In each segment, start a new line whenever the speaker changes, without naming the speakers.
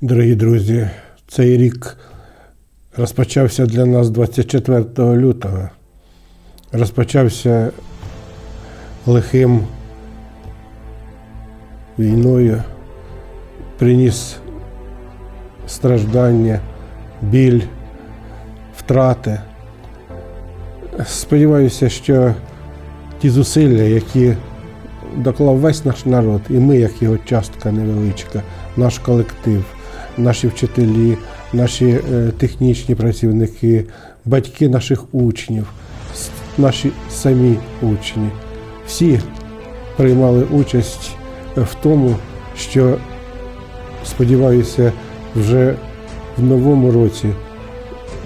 Дорогі друзі, цей рік розпочався для нас 24 лютого. Розпочався лихим війною, приніс страждання, біль, втрати. Сподіваюся, що ті зусилля, які доклав весь наш народ, і ми, як його частка невеличка, наш колектив, наші вчителі, наші е, технічні працівники, батьки наших учнів, наші самі учні, всі приймали участь в тому, що, сподіваюся, вже в новому році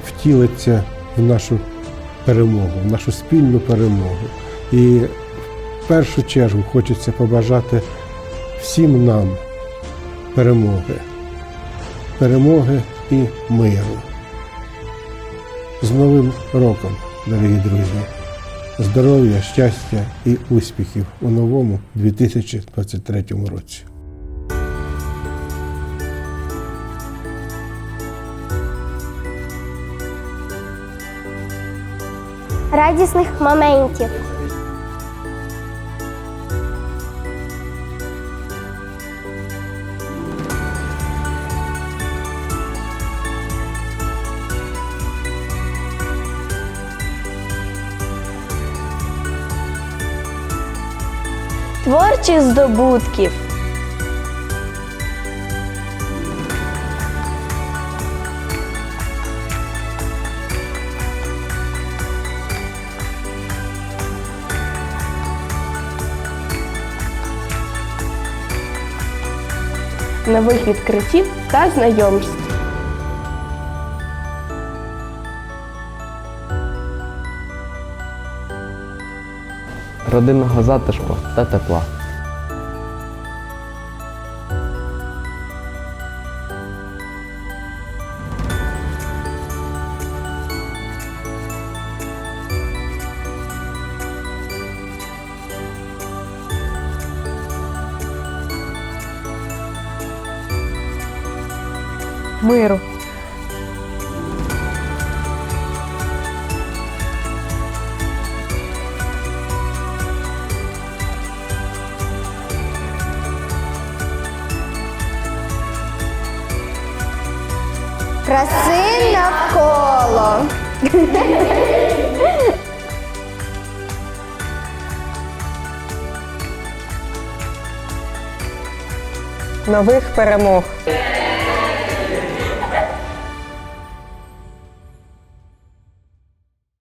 втілиться в нашу перемогу, в нашу спільну перемогу. І в першу чергу хочеться побажати всім нам перемоги, перемоги і миру. З Новим роком, дорогі друзі! Здоров'я, щастя і успіхів у новому 2023 році.
радісних моментів.
Творчих здобутків. Нових відкриттів та знайомств.
Родинного затишку та тепла.
Миру.
Краси навколо.
Нових перемог.